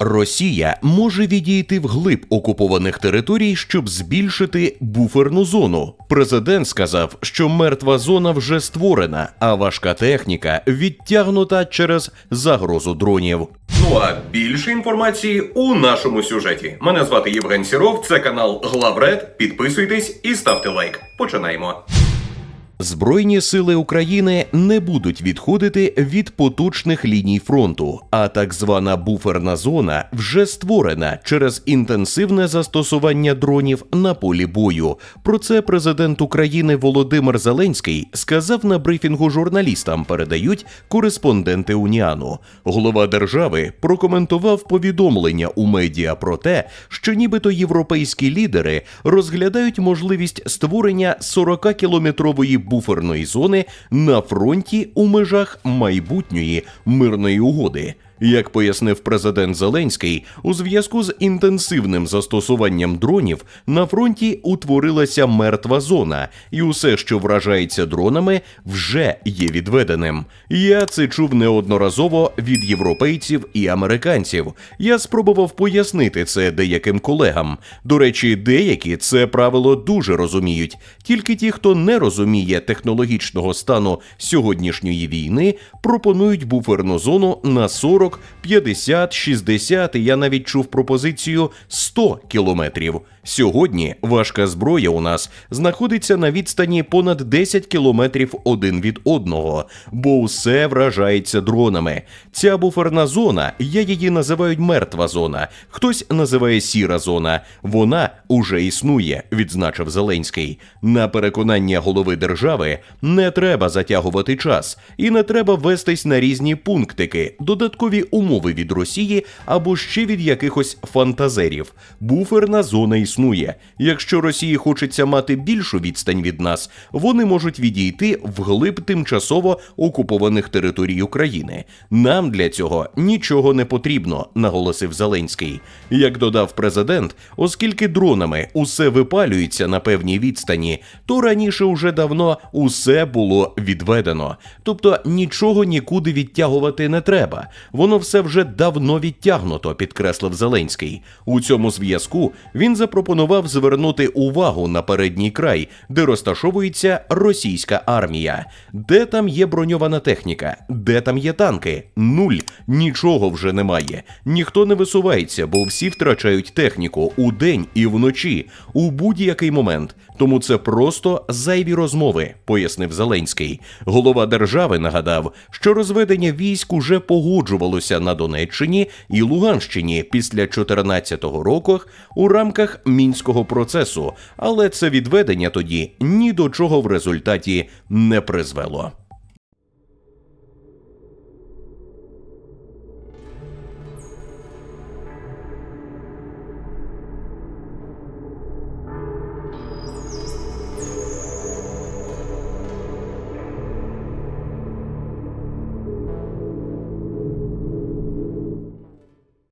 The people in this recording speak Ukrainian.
Росія може відійти вглиб окупованих територій, щоб збільшити буферну зону. Президент сказав, що мертва зона вже створена, а важка техніка відтягнута через загрозу дронів. Ну а більше інформації у нашому сюжеті. Мене звати Євген Сіров, це канал Главред. Підписуйтесь і ставте лайк. Починаємо. Збройні сили України не будуть відходити від поточних ліній фронту, а так звана буферна зона вже створена через інтенсивне застосування дронів на полі бою. Про це президент України Володимир Зеленський сказав на брифінгу журналістам. Передають кореспонденти Уніану. Голова держави прокоментував повідомлення у медіа про те, що нібито європейські лідери розглядають можливість створення 40-кілометрової буферної зони на фронті у межах майбутньої мирної угоди. Як пояснив президент Зеленський, у зв'язку з інтенсивним застосуванням дронів на фронті утворилася мертва зона, і усе, що вражається дронами, вже є відведеним. Я це чув неодноразово від європейців і американців. Я спробував пояснити це деяким колегам. До речі, деякі це правило дуже розуміють. Тільки ті, хто не розуміє технологічного стану сьогоднішньої війни, пропонують буферну зону на 40 50, 60 і я навіть чув пропозицію 100 кілометрів. Сьогодні важка зброя у нас знаходиться на відстані понад 10 кілометрів один від одного, бо усе вражається дронами. Ця буферна зона, я її називають мертва зона, хтось називає сіра зона. Вона уже існує, відзначив Зеленський. На переконання голови держави не треба затягувати час і не треба вестись на різні пунктики, додаткові умови від Росії або ще від якихось фантазерів. Буферна зона існує. Якщо Росії хочеться мати більшу відстань від нас, вони можуть відійти вглиб тимчасово окупованих територій України. Нам для цього нічого не потрібно, наголосив Зеленський. Як додав президент, оскільки дронами усе випалюється на певній відстані, то раніше уже давно усе було відведено. Тобто нічого нікуди відтягувати не треба. Воно все вже давно відтягнуто, підкреслив Зеленський. У цьому зв'язку він запропонував звернути увагу на передній край, де розташовується російська армія. Де там є броньована техніка, де там є танки? Нуль. Нічого вже немає. Ніхто не висувається, бо всі втрачають техніку у день і вночі, у будь-який момент. Тому це просто зайві розмови, пояснив Зеленський. Голова держави нагадав, що розведення військ уже погоджувалося на Донеччині і Луганщині після 2014 року у рамках мінського процесу, але це відведення тоді ні до чого в результаті не призвело.